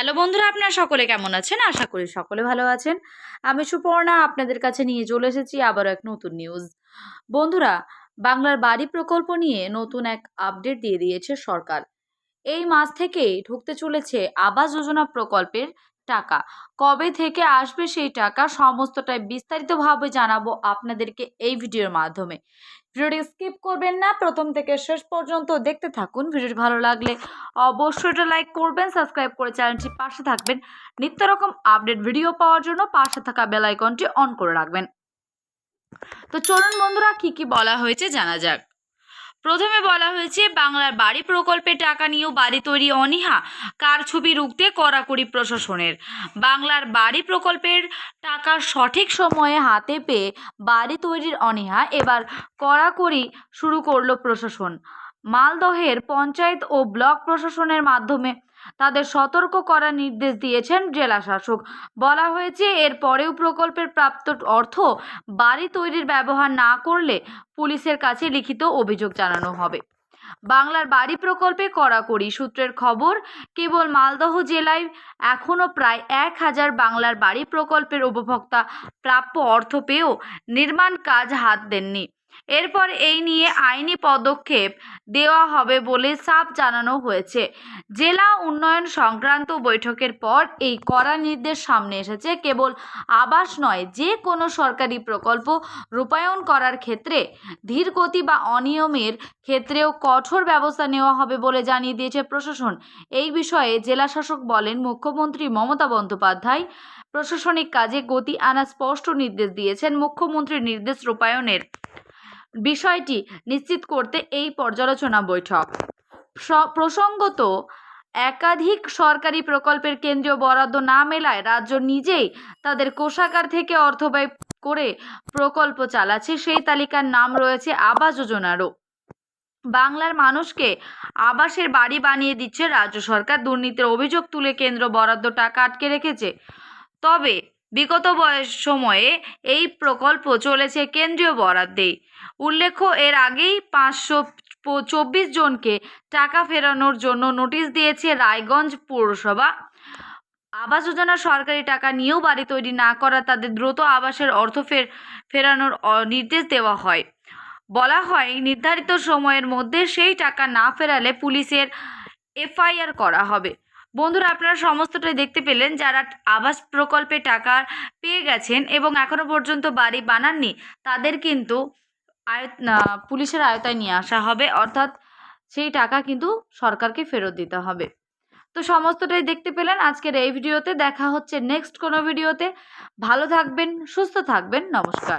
Hello বন্ধুরা, আপনারা সকলে কেমন আছেন? আশা করি সকলে ভালো আছেন। আমি সুপর্ণা, আপনাদের কাছে নিয়ে চলে এসেছি আবারও এক নতুন নিউজ বন্ধুরা, বাংলার বাড়ি প্রকল্প নিয়ে নতুন এক আপডেট দিয়ে দিয়েছে সরকার। এই মাস থেকেই ঢুকতে চলেছে আবাস যোজনা প্রকল্পের টাকা। কবে থেকে আসবে সেই টাকা সমস্তটাই বিস্তারিতভাবে জানাব আপনাদেরকে এই ভিডিওর মাধ্যমে। ভিডিওটি স্কিপ করবেন না, প্রথম থেকে শেষ পর্যন্ত দেখতে থাকুন। ভিডিওটি ভালো লাগলে অবশ্যই এটা লাইক করবেন, সাবস্ক্রাইব করে চ্যানেলটি পাশে থাকবেন। নিত্য রকম আপডেট ভিডিও পাওয়ার জন্য পাশে থাকা বেল আইকনটি অন করে রাখবেন। তো চলুন বন্ধুরা, কি কি বলা হয়েছে জানা যাক। প্রথমে বলা হয়েছে, বাংলার বাড়ি প্রকল্পে টাকা নিয়েও বাড়ি তৈরি অনীহা, কার ছবি রুখতে কড়াকড়ি প্রশাসনের? বাংলার বাড়ি প্রকল্পের টাকা সঠিক সময়ে হাতে পেয়ে বাড়ি তৈরির অনীহা এবার কড়াকড়ি শুরু করল প্রশাসন। মালদহের পঞ্চায়েত ও ব্লক প্রশাসনের মাধ্যমে তাদের সতর্ক করার নির্দেশ দিয়েছেন জেলা শাসক। বলা হয়েছে, এর পরেও প্রকল্পের প্রাপ্ত অর্থ বাড়ি তৈরির ব্যবহার না করলে পুলিশের কাছে লিখিত অভিযোগ জানানো হবে। বাংলার বাড়ি প্রকল্পে কড়াকড়ি সূত্রের খবর, কেবল মালদহ জেলায় এখনও প্রায় এক হাজার বাংলার বাড়ি প্রকল্পের উপভোক্তা প্রাপ্য অর্থ পেয়েও নির্মাণ কাজ হাত দেননি। এরপর এই নিয়ে আইনি পদক্ষেপ দেওয়া হবে বলে সাফ জানানো হয়েছে। জেলা উন্নয়ন সংক্রান্ত বৈঠকের পর এই কড়া নির্দেশ সামনে এসেছে। কেবল আবাস নয়, যে কোনো সরকারি প্রকল্প রূপায়ণ করার ক্ষেত্রে ধীর গতি বা অনিয়মের ক্ষেত্রেও কঠোর ব্যবস্থা নেওয়া হবে বলে জানিয়ে দিয়েছে প্রশাসন। এই বিষয়ে জেলা শাসক বলেন, মুখ্যমন্ত্রী মমতা বন্দ্যোপাধ্যায় প্রশাসনিক কাজে গতি আনা স্পষ্ট নির্দেশ দিয়েছেন। মুখ্যমন্ত্রীর নির্দেশ রূপায়ণের বিষয়টি নিশ্চিত করতে এই পর্যালোচনা বৈঠক। প্রসঙ্গত, একাধিক সরকারি প্রকল্পের কেন্দ্রীয় বরাদ্দ না মেলায় রাজ্য নিজেই তাদের কোষাগার থেকে অর্থ ব্যয় করে প্রকল্প চালাচ্ছে, সেই তালিকার নাম রয়েছে আবাস যোজনারও। বাংলার মানুষকে আবাসের বাড়ি বানিয়ে দিচ্ছে রাজ্য সরকার, দুর্নীতির অভিযোগ তুলে কেন্দ্র বরাদ্দ টাকা আটকে রেখেছে। তবে বিগত বয়স সময়ে এই প্রকল্প চলেছে কেন্দ্রীয় বরাদ্দেই উল্লেখ্য, এর আগেই পাঁচশো চব্বিশ জনকে টাকা ফেরানোর জন্য নোটিশ দিয়েছে রায়গঞ্জ পৌরসভা। আবাস যোজনা সরকারি টাকা নিয়েও বাড়ি তৈরি না করা, তাদের দ্রুত আবাসের অর্থ ফের, ফেরানোর নির্দেশ দেওয়া হয়। বলা হয়, নির্ধারিত সময়ের মধ্যে সেই টাকা না ফেরালে পুলিশের এফআইআর করা হবে। বন্ধুরা, আপনারা সমস্তটাই দেখতে পেলেন যারা আবাস প্রকল্পে টাকা পেয়ে গেছেন এবং এখনও পর্যন্ত বাড়ি বানাননি, তাদের কিন্তু আয়ত পুলিশের আয়তায় নিয়ে আসা হবে। অর্থাৎ সেই টাকা কিন্তু সরকারকে ফেরত দিতে হবে। তো সমস্তটাই দেখতে পেলেন আজকের এই ভিডিওতে। দেখা হচ্ছে নেক্সট কোনো ভিডিওতে। ভালো থাকবেন, সুস্থ থাকবেন। নমস্কার।